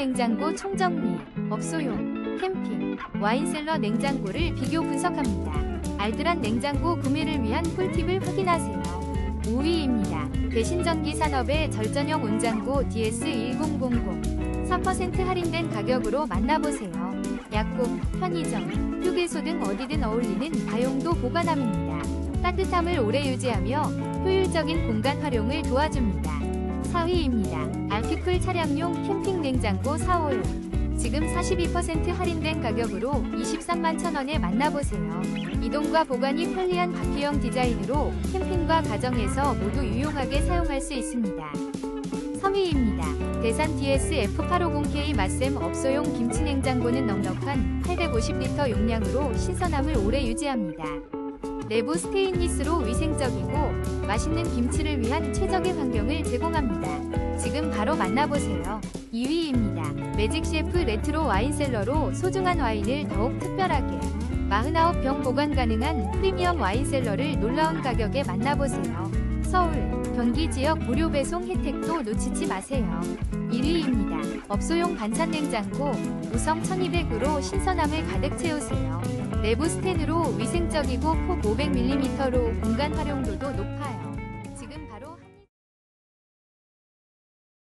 냉장고 총정리, 업소용, 캠핑, 와인셀러 냉장고를 비교 분석합니다. 알뜰한 냉장고 구매를 위한 꿀팁을 확인하세요. 5위입니다. 대신전기 산업의 절전형 온장고 DS1000 4% 할인된 가격으로 만나보세요. 약국, 편의점, 휴게소 등 어디든 어울리는 다용도 보관함입니다. 따뜻함을 오래 유지하며 효율적인 공간 활용을 도와줍니다. 4위입니다. 알피풀 차량용 캠핑 냉장고 4호용 지금 42% 할인된 가격으로 23만 천원에 만나보세요. 이동과 보관이 편리한 바퀴형 디자인으로 캠핑과 가정에서 모두 유용하게 사용할 수 있습니다. 3위입니다. 대산 DS-F850K 맛샘 업소용 김치냉장고는 넉넉한 850리터 용량으로 신선함을 오래 유지합니다. 내부 스테인리스로 위생적이고 맛있는 김치를 위한 최적의 환경을 제공합니다. 지금 바로 만나보세요. 2위입니다. 매직 셰프 레트로 와인셀러로 소중한 와인을 더욱 특별하게 49병 보관 가능한 프리미엄 와인셀러를 놀라운 가격에 만나보세요. 서울, 경기 지역 무료 배송 혜택도 놓치지 마세요. 1위입니다. 업소용 반찬 냉장고 우성 1200으로 신선함을 가득 채우세요. 내부 스텐으로 위생적이고 폭 500mm로 공간 활용도도 높아요.